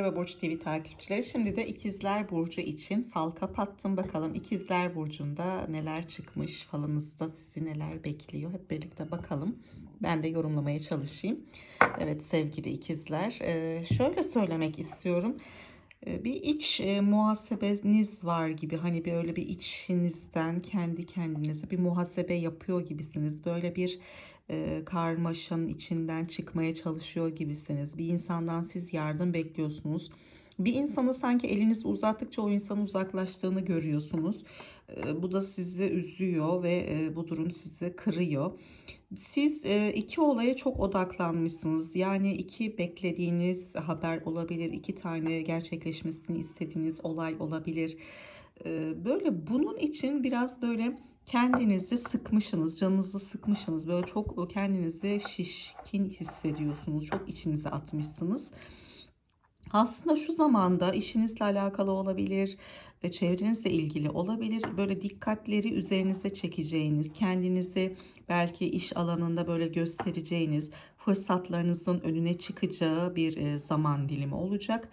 Merhaba Burç TV takipçileri. Şimdi de İkizler Burcu için fal kapattım. Bakalım İkizler Burcu'nda neler çıkmış, falınızda sizi neler bekliyor. Hep birlikte bakalım. Ben de yorumlamaya çalışayım. Evet sevgili İkizler, şöyle söylemek istiyorum. E, Bir iç e, muhasebeniz var gibi hani böyle bir içinizden kendi kendinize bir muhasebe yapıyor gibisiniz. Böyle bir e, karmaşanın içinden çıkmaya çalışıyor gibisiniz. Bir insandan siz yardım bekliyorsunuz. Bir insanı sanki elinizi uzattıkça o insanın uzaklaştığını görüyorsunuz. Bu da sizi üzüyor ve bu durum sizi kırıyor. Siz iki olaya çok odaklanmışsınız. Yani iki beklediğiniz haber olabilir, iki tane gerçekleşmesini istediğiniz olay olabilir. Böyle bunun için biraz böyle kendinizi sıkmışsınız, canınızı sıkmışsınız. Böyle çok kendinizi şişkin hissediyorsunuz. Çok içinize atmışsınız. Aslında şu zamanda işinizle alakalı olabilir, e, çevrenizle ilgili olabilir. Böyle dikkatleri üzerinize çekeceğiniz, kendinizi belki iş alanında böyle göstereceğiniz, fırsatlarınızın önüne çıkacağı bir e, zaman dilimi olacak.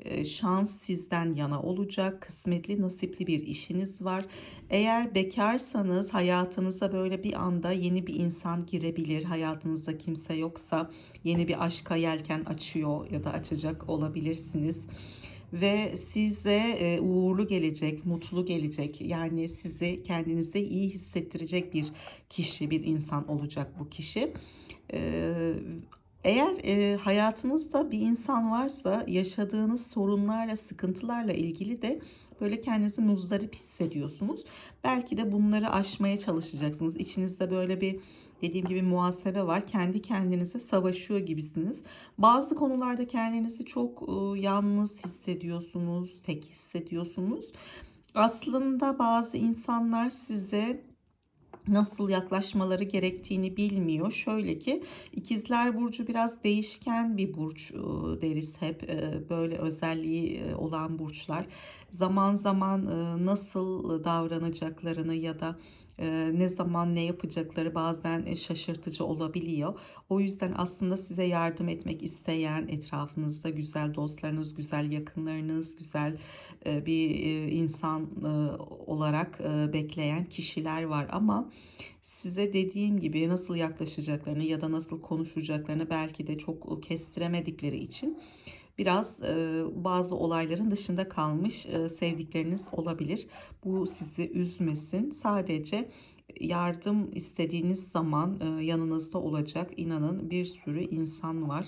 E, Şans sizden yana olacak. Kısmetli, nasipli bir işiniz var. Eğer bekarsanız hayatınıza böyle bir anda yeni bir insan girebilir. Hayatınızda kimse yoksa yeni bir aşka yelken açıyor ya da açacak olabilirsiniz ve size e, uğurlu gelecek, mutlu gelecek. Yani sizi kendinize iyi hissettirecek bir kişi, bir insan olacak bu kişi. Ee, eğer e, hayatınızda bir insan varsa yaşadığınız sorunlarla, sıkıntılarla ilgili de böyle kendinizi muzdarip hissediyorsunuz. Belki de bunları aşmaya çalışacaksınız. İçinizde böyle bir dediğim gibi muhasebe var. Kendi kendinize savaşıyor gibisiniz. Bazı konularda kendinizi çok e, yalnız hissediyorsunuz, tek hissediyorsunuz. Aslında bazı insanlar size nasıl yaklaşmaları gerektiğini bilmiyor. Şöyle ki ikizler burcu biraz değişken bir burç e, deriz hep E, böyle özelliği olan burçlar. Zaman zaman nasıl davranacaklarını ya da ne zaman ne yapacakları bazen şaşırtıcı olabiliyor. O yüzden aslında size yardım etmek isteyen etrafınızda güzel dostlarınız, güzel yakınlarınız, güzel bir insan olarak bekleyen kişiler var ama size dediğim gibi nasıl yaklaşacaklarını ya da nasıl konuşacaklarını belki de çok kestiremedikleri için biraz e, bazı olayların dışında kalmış e, sevdikleriniz olabilir. Bu sizi üzmesin. Sadece yardım istediğiniz zaman e, yanınızda olacak inanın bir sürü insan var.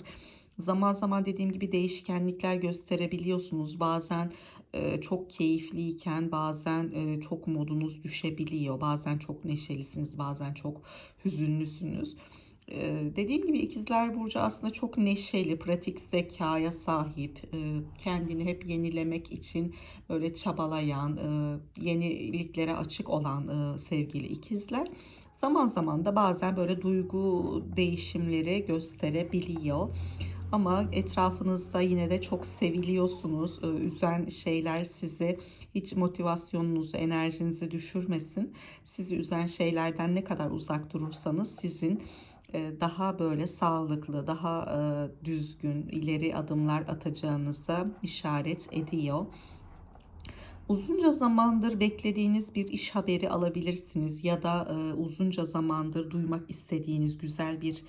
Zaman zaman dediğim gibi değişkenlikler gösterebiliyorsunuz. Bazen e, çok keyifliyken bazen e, çok modunuz düşebiliyor. Bazen çok neşelisiniz, bazen çok hüzünlüsünüz. Dediğim gibi ikizler burcu aslında çok neşeli, pratik zekaya sahip, kendini hep yenilemek için böyle çabalayan, yeniliklere açık olan sevgili ikizler. Zaman zaman da bazen böyle duygu değişimleri gösterebiliyor. Ama etrafınızda yine de çok seviliyorsunuz. Üzen şeyler sizi hiç motivasyonunuzu, enerjinizi düşürmesin. Sizi üzen şeylerden ne kadar uzak durursanız sizin daha böyle sağlıklı, daha düzgün ileri adımlar atacağınıza işaret ediyor. Uzunca zamandır beklediğiniz bir iş haberi alabilirsiniz ya da e, uzunca zamandır duymak istediğiniz güzel bir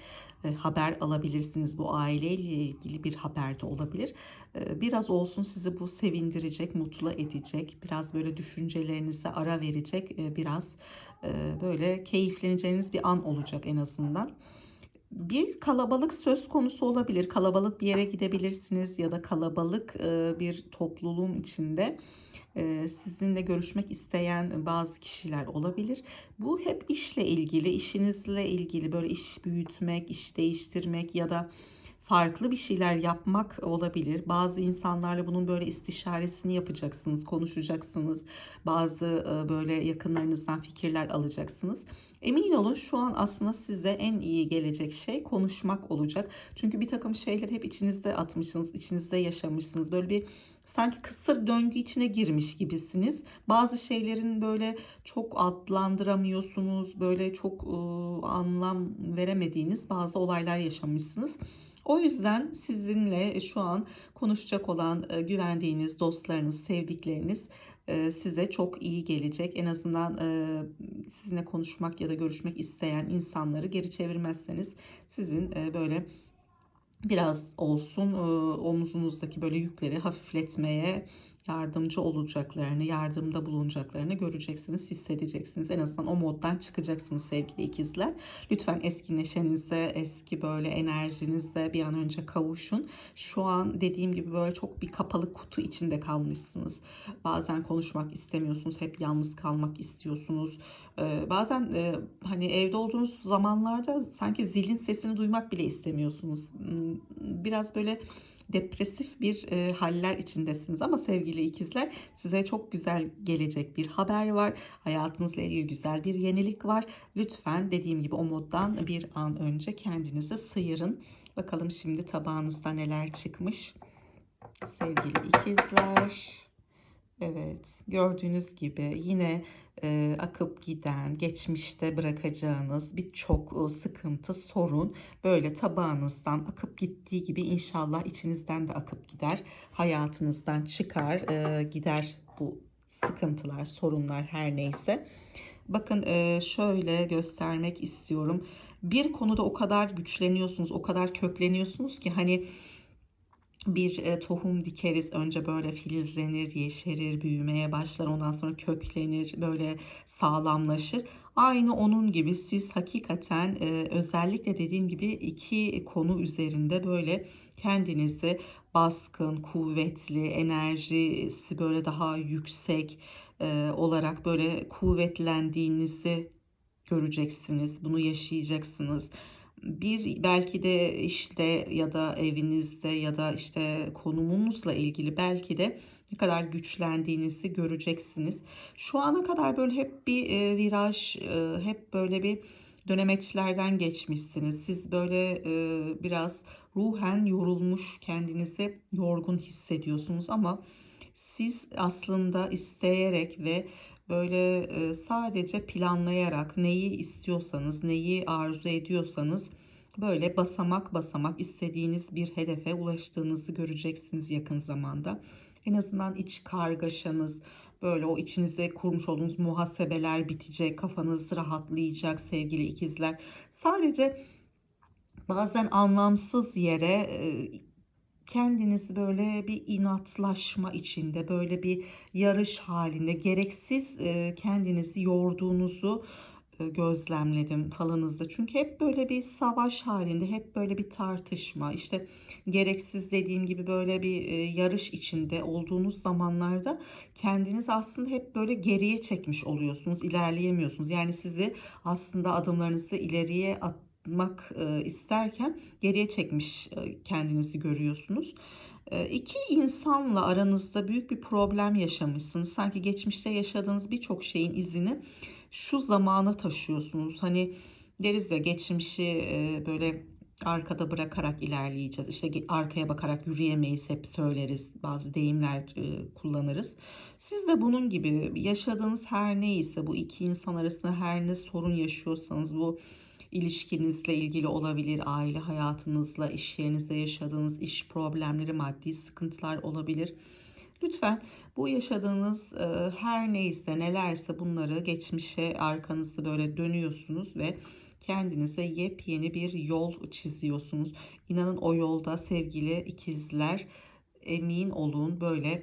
e, haber alabilirsiniz. Bu aileyle ilgili bir haber de olabilir. E, biraz olsun sizi bu sevindirecek, mutlu edecek, biraz böyle düşüncelerinize ara verecek, e, biraz e, böyle keyifleneceğiniz bir an olacak en azından bir kalabalık söz konusu olabilir. Kalabalık bir yere gidebilirsiniz ya da kalabalık e, bir topluluğun içinde e, sizinle görüşmek isteyen bazı kişiler olabilir. Bu hep işle ilgili, işinizle ilgili böyle iş büyütmek, iş değiştirmek ya da farklı bir şeyler yapmak olabilir. Bazı insanlarla bunun böyle istişaresini yapacaksınız, konuşacaksınız. Bazı e, böyle yakınlarınızdan fikirler alacaksınız. Emin olun şu an aslında size en iyi gelecek şey konuşmak olacak. Çünkü bir takım şeyleri hep içinizde atmışsınız, içinizde yaşamışsınız. Böyle bir sanki kısır döngü içine girmiş gibisiniz. Bazı şeylerin böyle çok adlandıramıyorsunuz, böyle çok ıı, anlam veremediğiniz bazı olaylar yaşamışsınız. O yüzden sizinle şu an konuşacak olan e, güvendiğiniz dostlarınız, sevdikleriniz e, size çok iyi gelecek. En azından e, sizinle konuşmak ya da görüşmek isteyen insanları geri çevirmezseniz sizin böyle biraz olsun omuzunuzdaki böyle yükleri hafifletmeye yardımcı olacaklarını, yardımda bulunacaklarını göreceksiniz, hissedeceksiniz. En azından o moddan çıkacaksınız sevgili ikizler. Lütfen eski neşenize, eski böyle enerjinizde bir an önce kavuşun. Şu an dediğim gibi böyle çok bir kapalı kutu içinde kalmışsınız. Bazen konuşmak istemiyorsunuz, hep yalnız kalmak istiyorsunuz. Ee, bazen e, hani evde olduğunuz zamanlarda sanki zilin sesini duymak bile istemiyorsunuz. Hmm, Biraz böyle depresif bir e, haller içindesiniz ama sevgili ikizler size çok güzel gelecek bir haber var. Hayatınızla ilgili güzel bir yenilik var. Lütfen dediğim gibi o moddan bir an önce kendinizi sıyırın. Bakalım şimdi tabağınızda neler çıkmış. Sevgili ikizler. Evet, gördüğünüz gibi yine e, akıp giden, geçmişte bırakacağınız birçok e, sıkıntı, sorun böyle tabağınızdan akıp gittiği gibi inşallah içinizden de akıp gider. Hayatınızdan çıkar, e, gider bu sıkıntılar, sorunlar her neyse. Bakın e, şöyle göstermek istiyorum. Bir konuda o kadar güçleniyorsunuz, o kadar kökleniyorsunuz ki hani bir e, tohum dikeriz. Önce böyle filizlenir, yeşerir, büyümeye başlar. Ondan sonra köklenir, böyle sağlamlaşır. Aynı onun gibi siz hakikaten e, özellikle dediğim gibi iki konu üzerinde böyle kendinizi baskın, kuvvetli, enerjisi böyle daha yüksek e, olarak böyle kuvvetlendiğinizi göreceksiniz. Bunu yaşayacaksınız bir belki de işte ya da evinizde ya da işte konumunuzla ilgili belki de ne kadar güçlendiğinizi göreceksiniz. Şu ana kadar böyle hep bir e, viraj, e, hep böyle bir dönemeçlerden geçmişsiniz. Siz böyle e, biraz ruhen yorulmuş, kendinizi yorgun hissediyorsunuz ama siz aslında isteyerek ve böyle sadece planlayarak neyi istiyorsanız, neyi arzu ediyorsanız böyle basamak basamak istediğiniz bir hedefe ulaştığınızı göreceksiniz yakın zamanda. En azından iç kargaşanız, böyle o içinizde kurmuş olduğunuz muhasebeler bitecek, kafanız rahatlayacak sevgili ikizler. Sadece bazen anlamsız yere e, kendinizi böyle bir inatlaşma içinde, böyle bir yarış halinde gereksiz kendinizi yorduğunuzu gözlemledim falanızda. Çünkü hep böyle bir savaş halinde, hep böyle bir tartışma, işte gereksiz dediğim gibi böyle bir yarış içinde olduğunuz zamanlarda kendiniz aslında hep böyle geriye çekmiş oluyorsunuz, ilerleyemiyorsunuz. Yani sizi aslında adımlarınızı ileriye at yapmak e, isterken geriye çekmiş e, kendinizi görüyorsunuz. E, iki insanla aranızda büyük bir problem yaşamışsınız. Sanki geçmişte yaşadığınız birçok şeyin izini şu zamana taşıyorsunuz. Hani deriz ya geçmişi böyle arkada bırakarak ilerleyeceğiz. İşte arkaya bakarak yürüyemeyiz hep söyleriz. Bazı deyimler kullanırız. Siz de bunun gibi yaşadığınız her neyse bu iki insan arasında her ne sorun yaşıyorsanız bu ilişkinizle ilgili olabilir, aile hayatınızla, iş yerinizde yaşadığınız iş problemleri, maddi sıkıntılar olabilir. Lütfen bu yaşadığınız e, her neyse nelerse bunları geçmişe arkanızı böyle dönüyorsunuz ve kendinize yepyeni bir yol çiziyorsunuz. İnanın o yolda sevgili ikizler emin olun böyle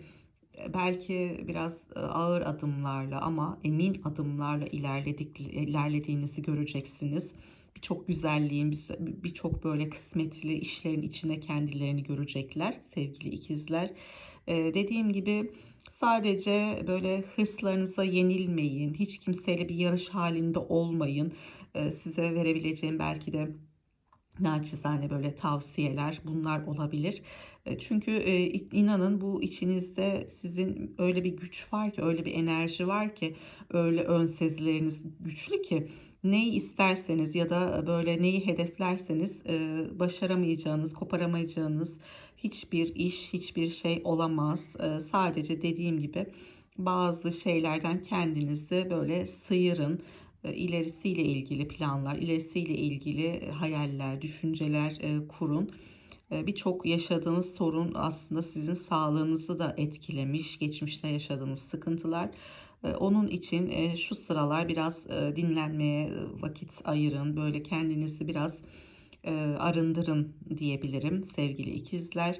belki biraz e, ağır adımlarla ama emin adımlarla ilerledik ilerlediğinizi göreceksiniz birçok güzelliğin, birçok böyle kısmetli işlerin içine kendilerini görecekler sevgili ikizler. Ee, dediğim gibi sadece böyle hırslarınıza yenilmeyin, hiç kimseyle bir yarış halinde olmayın. Ee, size verebileceğim belki de naçizane böyle tavsiyeler bunlar olabilir. E, çünkü e, inanın bu içinizde sizin öyle bir güç var ki, öyle bir enerji var ki, öyle ön sezileriniz güçlü ki neyi isterseniz ya da böyle neyi hedeflerseniz e, başaramayacağınız, koparamayacağınız hiçbir iş, hiçbir şey olamaz. Sadece dediğim gibi bazı şeylerden kendinizi böyle sıyırın ilerisiyle ilgili planlar, ilerisiyle ilgili hayaller, düşünceler kurun Eee, birçok yaşadığınız sorun aslında sizin sağlığınızı da etkilemiş, geçmişte yaşadığınız sıkıntılar. Onun için, şu sıralar biraz, dinlenmeye, vakit ayırın. Böyle kendinizi biraz, arındırın diyebilirim sevgili ikizler.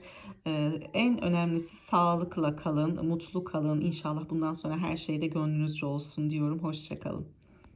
En önemlisi sağlıkla kalın, mutlu kalın. İnşallah bundan sonra her şey de gönlünüzce olsun diyorum. Hoşça kalın.